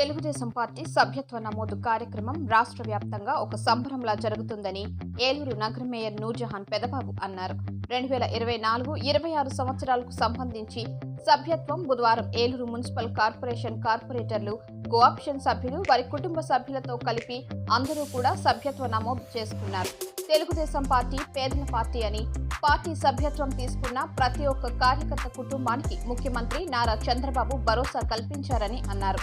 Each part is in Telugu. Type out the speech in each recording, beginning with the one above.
తెలుగుదేశం పార్టీ సభ్యత్వ నమోదు కార్యక్రమం రాష్ట్ర వ్యాప్తంగా ఒక సంబరంలా జరుగుతుందని ఏలూరు నగర మేయర్ నూర్జహాన్ పెదబాబు అన్నారు. రెండు వేల ఇరవై నాలుగు ఇరవై ఆరు సంవత్సరాలకు సంబంధించి సభ్యత్వం బుధవారం ఏలూరు మున్సిపల్ కార్పొరేషన్ కార్పొరేటర్లు కోఆప్షన్ సభ్యులు వారి కుటుంబ సభ్యులతో కలిపి అందరూ కూడా సభ్యత్వ నమోదు చేసుకున్నారు. తెలుగుదేశం పార్టీ పేదల పార్టీ అని పార్టీ సభ్యత్వం తీసుకున్న ప్రతి ఒక్క కార్యకర్త కుటుంబానికి ముఖ్యమంత్రి నారా చంద్రబాబు భరోసా కల్పించారని అన్నారు.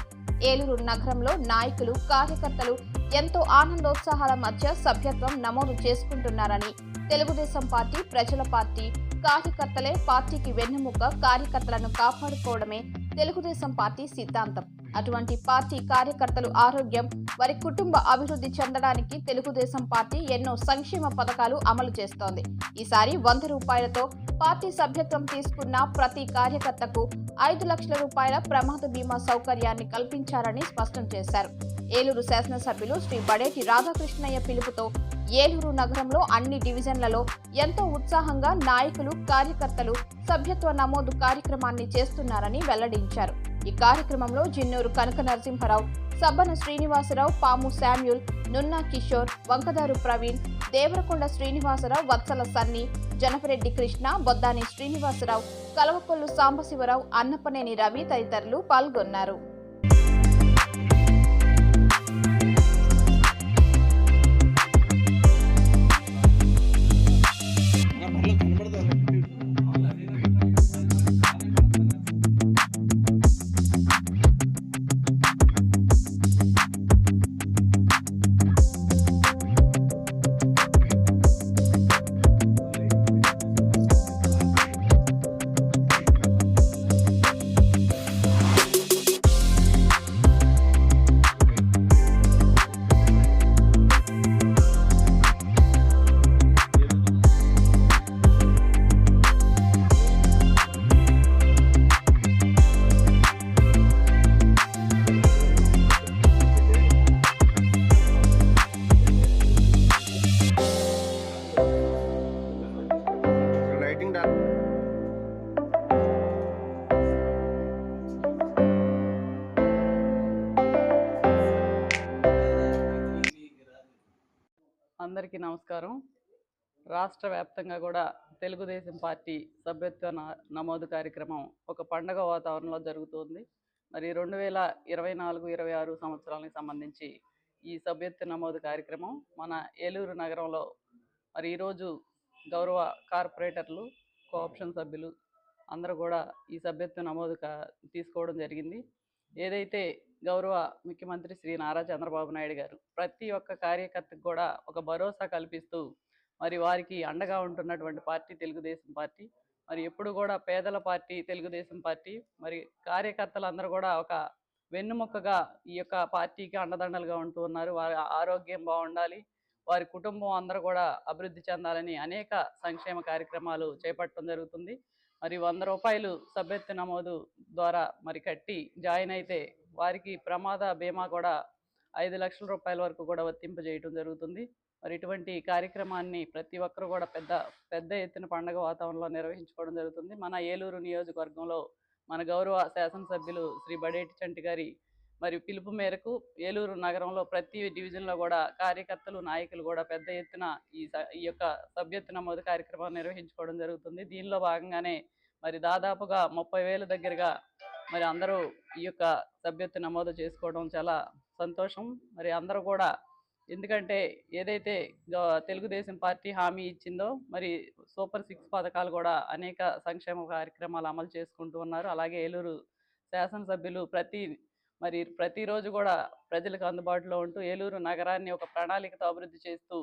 ఏలూరు నగరంలో నాయకులు కార్యకర్తలు ఎంతో ఆనందోత్సాహాల మధ్య సభ్యత్వం నమోదు చేసుకుంటున్నారని తెలుగుదేశం పార్టీ ప్రజల పార్టీ కార్యకర్తలే పార్టీకి వెన్నెముక కార్యకర్తలను కాపాడుకోవడమే తెలుగుదేశం పార్టీ సిద్ధాంతం. అటువంటి పార్టీ కార్యకర్తలు ఆరోగ్యం వారి కుటుంబ అభివృద్ధి చెందడానికి తెలుగుదేశం పార్టీ ఎన్నో సంక్షేమ పథకాలు అమలు చేస్తోంది. ఈసారి వంద రూపాయలతో పార్టీ సభ్యత్వం తీసుకున్న ప్రతి కార్యకర్తకు ఐదు లక్షల రూపాయల ప్రమాద బీమా సౌకర్యాన్ని కల్పించారని స్పష్టం చేశారు. ఏలూరు శాసనసభ్యులు శ్రీ బడేటి రాధాకృష్ణయ్య పిలుపుతో ఏలూరు నగరంలో అన్ని డివిజన్లలో ఎంతో ఉత్సాహంగా నాయకులు కార్యకర్తలు సభ్యత్వ నమోదు కార్యక్రమాన్ని చేస్తున్నారని వెల్లడించారు. ఈ కార్యక్రమంలో జిన్నూరు కనక నరసింహరావు సబ్బన శ్రీనివాసరావు పాము శామ్యూల్ నున్నా కిషోర్ వంకదారు ప్రవీణ్ దేవరకొండ శ్రీనివాసరావు వత్సల సన్ని జనపరెడ్డి కృష్ణ బొద్దాని శ్రీనివాసరావు కలవకొల్లు సాంబశివరావు అన్నపనేని రవి తదితరులు పాల్గొన్నారు. అందరికీ నమస్కారం. రాష్ట్ర వ్యాప్తంగా కూడా తెలుగుదేశం పార్టీ సభ్యత్వ న- నమోదు కార్యక్రమం ఒక పండగ వాతావరణంలో జరుగుతోంది. మరి రెండు వేల ఇరవై నాలుగు ఇరవై ఆరు సంవత్సరాలకు సంబంధించి ఈ సభ్యత్వ నమోదు కార్యక్రమం మన ఏలూరు నగరంలో మరి ఈరోజు గౌరవ కార్పొరేటర్లు కోఆప్షన్ సభ్యులు అందరూ కూడా ఈ సభ్యత్వ నమోదు కా- తీసుకోవడం జరిగింది. ఏదైతే గౌరవ ముఖ్యమంత్రి శ్రీ నారా చంద్రబాబు నాయుడు గారు ప్రతి ఒక్క కార్యకర్తకు కూడా ఒక భరోసా కల్పిస్తూ మరి వారికి అండగా ఉంటున్నటువంటి పార్టీ తెలుగుదేశం పార్టీ మరి ఎప్పుడు కూడా పేదల పార్టీ తెలుగుదేశం పార్టీ మరి కార్యకర్తలందరూ కూడా ఒక వెన్నుముక్కగా ఈ యొక్క పార్టీకి అండదండలుగా ఉంటూ ఉన్నారు. వారి ఆరోగ్యం బాగుండాలి వారి కుటుంబం అందరూ కూడా అభివృద్ధి చెందాలని అనేక సంక్షేమ కార్యక్రమాలు చేపట్టడం జరుగుతుంది. మరి వంద రూపాయలు సభ్యత్వ నమోదు ద్వారా మరి కట్టి జాయిన్ అయితే వారికి ప్రమాద బీమా కూడా ఐదు లక్షల రూపాయల వరకు కూడా వర్తింపజేయడం జరుగుతుంది. మరి ఇటువంటి కార్యక్రమాన్ని ప్రతి ఒక్కరు కూడా పెద్ద పెద్ద ఎత్తున పండగ వాతావరణంలో నిర్వహించుకోవడం జరుగుతుంది. మన ఏలూరు నియోజకవర్గంలో మన గౌరవ శాసనసభ్యులు శ్రీ బడేటి చంటి గారి మరియు పిలుపు మేరకు ఏలూరు నగరంలో ప్రతి డివిజన్లో కూడా కార్యకర్తలు నాయకులు కూడా పెద్ద ఎత్తున ఈ స- ఈ యొక్క సభ్యత్వ నమోదు కార్యక్రమాన్ని నిర్వహించుకోవడం జరుగుతుంది. దీనిలో భాగంగానే మరి దాదాపుగా ముప్పై వేల దగ్గరగా మరి అందరూ ఈ యొక్క సభ్యత్వ నమోదు చేసుకోవడం చాలా సంతోషం. మరి అందరూ కూడా ఎందుకంటే ఏదైతే తెలుగుదేశం పార్టీ హామీ ఇచ్చిందో మరి సూపర్ సిక్స్ పథకాలు కూడా అనేక సంక్షేమ కార్యక్రమాలు అమలు చేసుకుంటూ ఉన్నారు. అలాగే ఏలూరు శాసనసభ్యులు ప్రతి మరి ప్రతిరోజు కూడా ప్రజలకు అందుబాటులో ఉంటూ ఏలూరు నగరాన్ని ఒక ప్రణాళికతో అభివృద్ధి చేస్తూ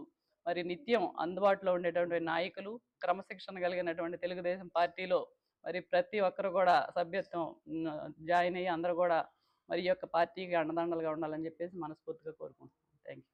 మరి నిత్యం అందుబాటులో ఉండేటువంటి నాయకులు క్రమశిక్షణ కలిగినటువంటి తెలుగుదేశం పార్టీలో మరి ప్రతి ఒక్కరు కూడా సభ్యత్వం జాయిన్ అయ్యి అందరూ కూడా మరి ఈ యొక్క పార్టీకి అండదండలుగా ఉండాలని చెప్పేసి మనస్ఫూర్తిగా కోరుకుంటున్నాను థ్యాంక్ యూ